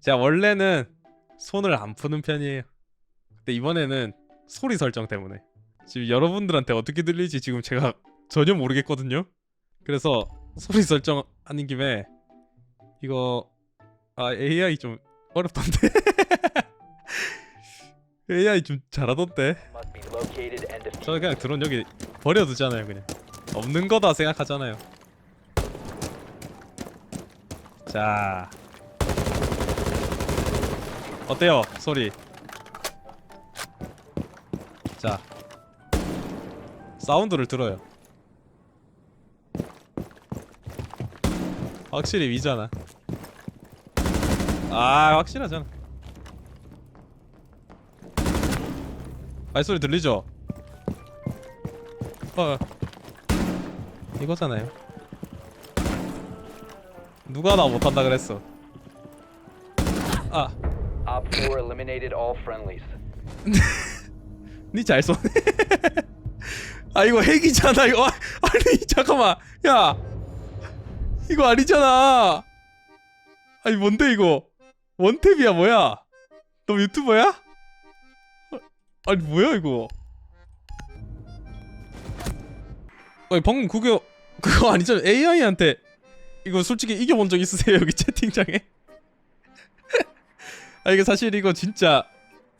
제가 원래는 손을 안 푸는 편이에요. 근데 이번에는 소리 설정 때문에 지금 여러분들한테 어떻게 들릴지 지금 제가 전혀 모르겠거든요. 그래서 소리 설정 하는 김에 이거 아 AI 좀 어렵던데. AI 좀 잘하던데. 저 그냥 드론 여기 버려두잖아요 그냥 없는 거다 생각하잖아요 자 어때요? 소리. 자. 사운드를 들어요. 확실히 위잖아. 아 확실하잖아. 발소리 들리죠? 어. 이거잖아요. 누가 나 못한다 그랬어? 아 4 eliminated all friendlies. 니잘 쏘네. 아 이거 핵이잖아. 이거. 아, 아니 잠깐만. 야. 이거 아니잖아. 아니 뭔데 이거? 원탭이야 뭐야? 너 유튜버야? 어, 아니 뭐야 이거? 아니 방금 그거 그거 아니잖아. AI한테. 이거 솔직히 이겨본 적 있으세요? 여기 채팅창에 아 이게 사실 이거 진짜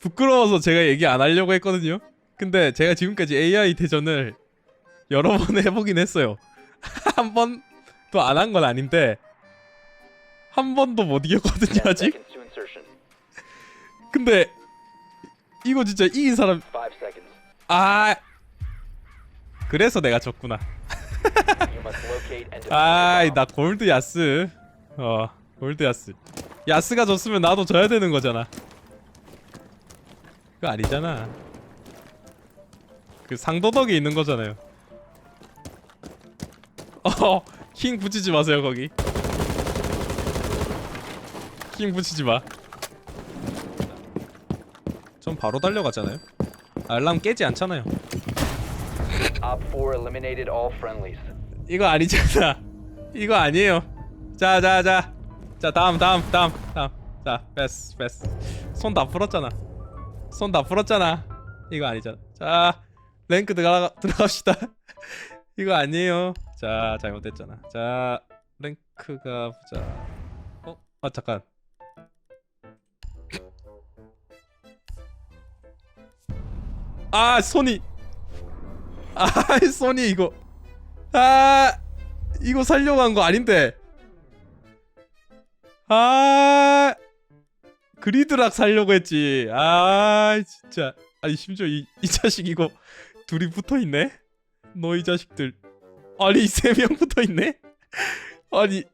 부끄러워서 제가 얘기 안 하려고 했거든요. 근데 제가 지금까지 AI 대전을 여러 번 해보긴 했어요. 한 번도 안 한 건 아닌데 한 번도 못 이겼거든요 10 아직. 근데 이거 진짜 이긴 사람 5 seconds. 아 그래서 내가 졌구나. 아이. 나 골드 야스. 어 골드 야스. 야스가 졌으면 나도 져야 되는 거잖아. 그거 아니잖아. 그 상도덕이 있는 거잖아요. 어, 킹 붙이지 마세요 거기. 킹 붙이지 마. 전 바로 달려가잖아요. 알람 깨지 않잖아요. Op 4 eliminated all friendlies. 이거 아니잖아. 이거 아니에요. 자, 자, 자. 자, 다음, 다음, 다음, 다음. 자, 패스, 패스. 손 다 풀었잖아. 손 다 풀었잖아. 이거 아니잖아. 자, 랭크 들어가, 들어갑시다. 이거 아니에요. 자, 잘못됐잖아. 자, 랭크가 보자. 어? 아, 잠깐. 아, 손이. 아, 손이 이거. 아 이거 살려고 한 거 아닌데 아 그리드락 살려고 했지. 아 진짜. 아니 심지어 이, 이 자식 이거 둘이 붙어 있네? 너이 자식들. 아니 이세명 붙어 있네? 아니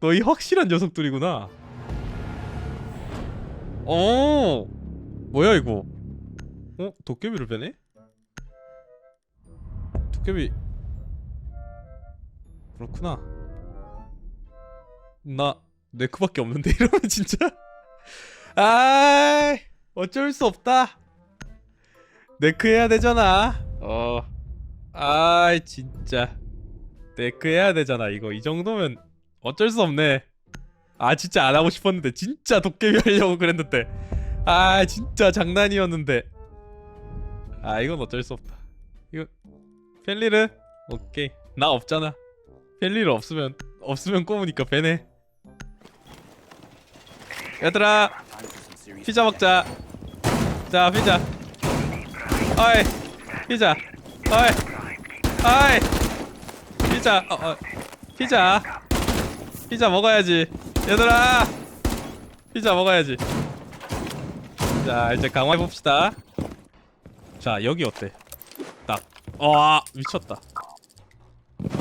너희 확실한 녀석들이구나. 어 뭐야 이거? 어 도깨비를 빼네? 도깨비. 그렇구나. 나 네크밖에 없는데 이러면 진짜 아 어쩔 수 없다. 네크 해야 되잖아. 어. 아 진짜 네크 해야 되잖아. 이거 이 정도면 어쩔 수 없네. 아 진짜 안 하고 싶었는데 진짜 도깨비 하려고 그랬는데 아 진짜 장난이었는데 아 이건 어쩔 수 없다. 이거 펠리르 오케이 나 없잖아. 펠리를 없으면 없으면 꼬우니까 배네. 얘들아 피자 먹자. 자 피자. 어이 피자. 어이 어이 피자. 어, 어. 피자. 피자 먹어야지. 얘들아 피자 먹어야지. 자 이제 강화해 봅시다. 자 여기 어때? 딱. 와 미쳤다.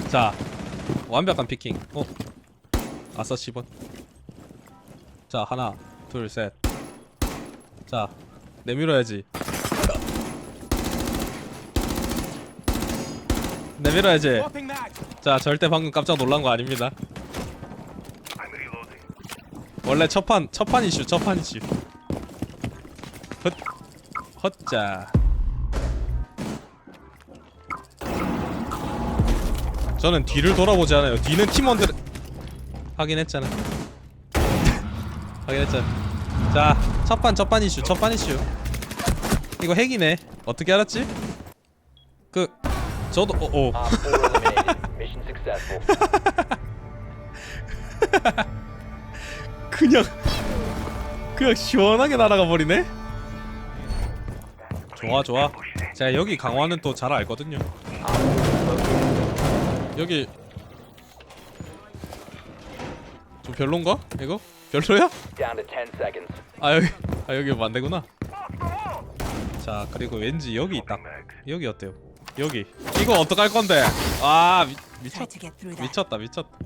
자 완벽한 피킹. 어. 아싸 10원. 자, 하나, 둘, 셋. 자, 내밀어야지. 내밀어야지. 자, 절대 방금 깜짝 놀란 거 아닙니다. 원래 첫판, 첫판 이슈, 첫판 이슈. 헛, 헛자. 저는 뒤를 돌아보지 않아요. 뒤는 팀원들 하긴 했잖아. 확인했죠 자 첫판 첫판 이슈 첫판 이슈 이거 핵이네 어떻게 알았지? 그 저도 어, 어. Op 4 eliminated. Mission successful. 그냥 그냥 시원하게 날아가 버리네. 좋아 좋아. 제가 여기 강화는 또 잘 알거든요. 여기 좀 별론가? 이거 별로야? Down to 10 seconds. 아 여기 아 여기 만되구나. 자 그리고 왠지 여기 있다. 여기 어때요? 여기 이거 어떡할 건데? 아 미, 미쳤 Try to get through that. 미쳤다 미쳤다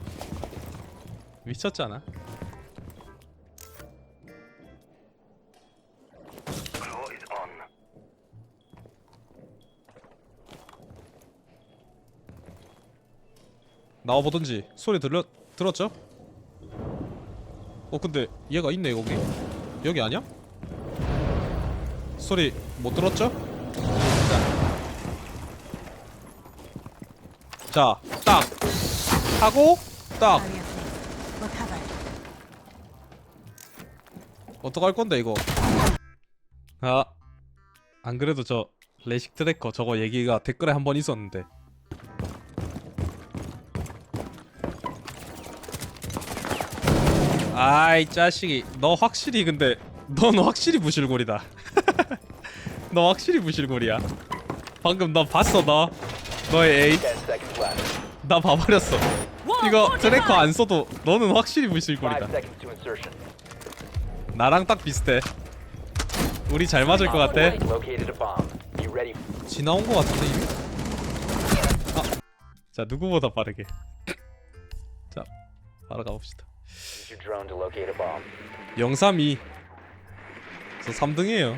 미쳤잖아. 나와보던지 소리 들려 들었죠? 어 근데 얘가 있네 여기 여기 아니야? 소리 못 들었죠? 자, 딱 하고 딱. 어떡할 건데 이거? 아, 안 그래도 저 레식 트래커 저거 얘기가 댓글에 한 번 있었는데. 아이 자식이, 너 확실히 근데 넌 확실히 부실골이다. 너 확실히 부실골이야. 방금 너 봤어 너, 너의 에이, 10 seconds left. 나 봐버렸어. 이거 트래커 안 써도 너는 확실히 5 부실골이다. 나랑 딱 비슷해. 우리 잘 맞을 것 같아. 지나온 것 같은데 이미? 아, 자 누구보다 빠르게. 자, 바로 가봅시다. Use your drone to locate a bomb. 032. 저 3등이에요.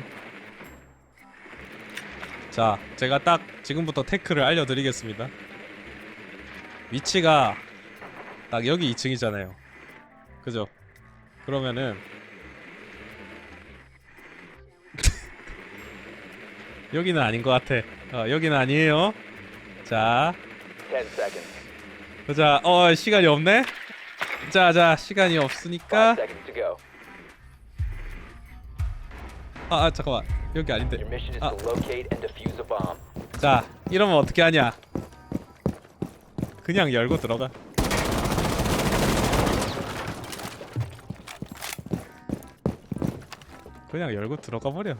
자, 제가 딱 지금부터 태클을 알려드리겠습니다. 위치가 딱 여기 2층이잖아요. 그죠? 그러면은 여기는 아닌 것 같아. 어, 여기는 아니에요. 자, 10 seconds. 보자. 어, 시간이 없네. 자, 자, 시간이 5 없으니까. 아, 아 잠깐만. 여기 아닌데. 아. 자, 이러면 어떻게 하냐? 그냥 열고 들어가. 그냥 열고 들어가 버려.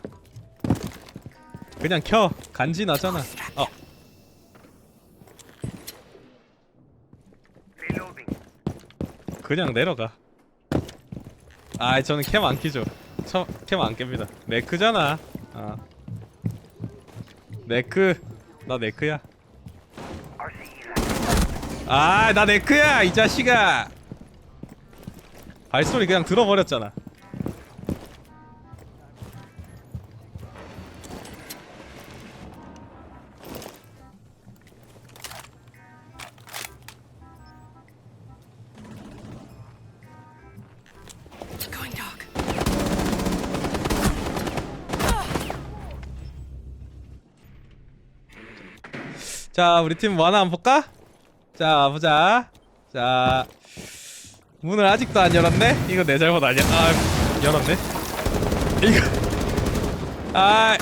그냥 켜. 간지 나잖아. 어. 그냥 내려가. 아, 저는 캠안 키죠. 캠안 깹니다. 네크잖아. 아. 네크 나 네크야 아나 네크야 이 자식아 발소리 그냥 들어버렸잖아 자 우리 팀뭐 하나 한번 볼까? 자 보자 자 문을 아직도 안 열었네? 이거 내 잘못 아니야? 아 열었네 이거 아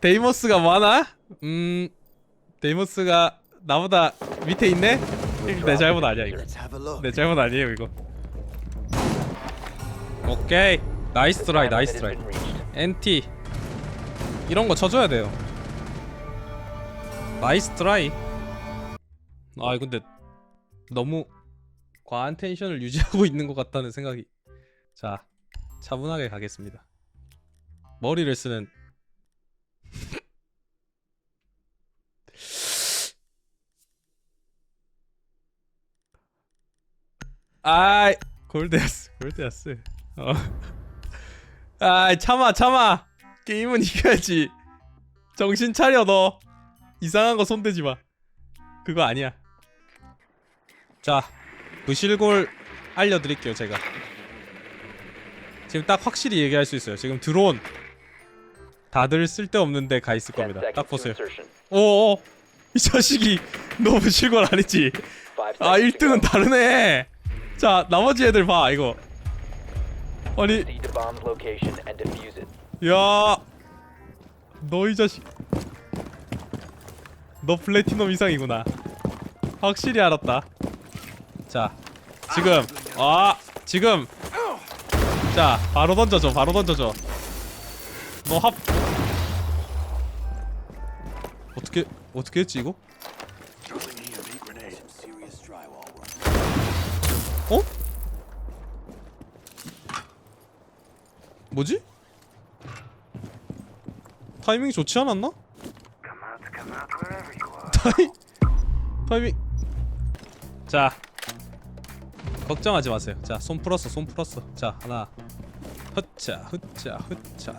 데이모스가 뭐 하나? 음 데이모스가 나보다 밑에 있네? 내 잘못 아니야 이거 내 잘못 아니에요 이거 오케이 나이스 트라이 나이스 트라이. NT 이런 거 쳐줘야 돼요. 나이스 트라이. 아 근데 너무 과한 텐션을 유지하고 있는 것 같다는 생각이. 자 차분하게 가겠습니다. 머리를 쓰는. 아이 골드야스 골드야스. 어. 아 참아 참아 게임은 이겨야지 정신 차려 너 이상한 거 손대지 마. 그거 아니야. 자 부실골 알려드릴게요 제가. 지금 딱 확실히 얘기할 수 있어요. 지금 드론. 다들 쓸데없는데 가 있을 10 겁니다. 딱 보세요. 오오 이 자식이 너 부실골 안 했지? 5아 seconds to 1등은 go. 다르네. 자 나머지 애들 봐 이거. 아니. 야, 너이 자식, 너 플래티넘 이상이구나. 확실히 알았다. 자, 지금, 아, 지금, 자, 바로 던져줘, 바로 던져줘. 너 합, 어떻게, 어떻게 했지 이거? 어? 뭐지? 타이밍이 좋지 않았나? 타이 타이밍. 자 걱정하지 마세요. 자 손 풀었어 손 풀었어. 자 하나. 흐차 흐차 흐차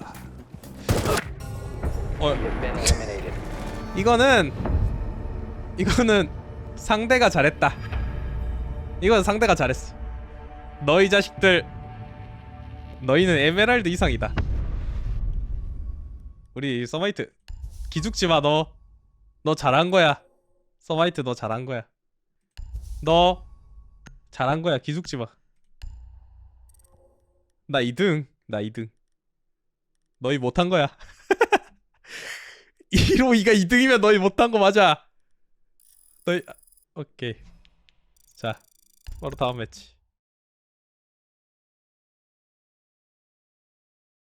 어. 이거는 이거는 상대가 잘했다. 이건 상대가 잘했어. 너희 자식들 너희는 에메랄드 이상이다. 우리 서마이트. 기죽지 마 너. 너 잘한 거야. 서마이트 너 잘한 거야. 너 잘한 거야. 기죽지 마. 나 2등. 나 2등. 너희 못한 거야. 1호 2가 2등이면 너희 못한 거 맞아. 너희 아, 오케이. 자, 바로 다음 매치.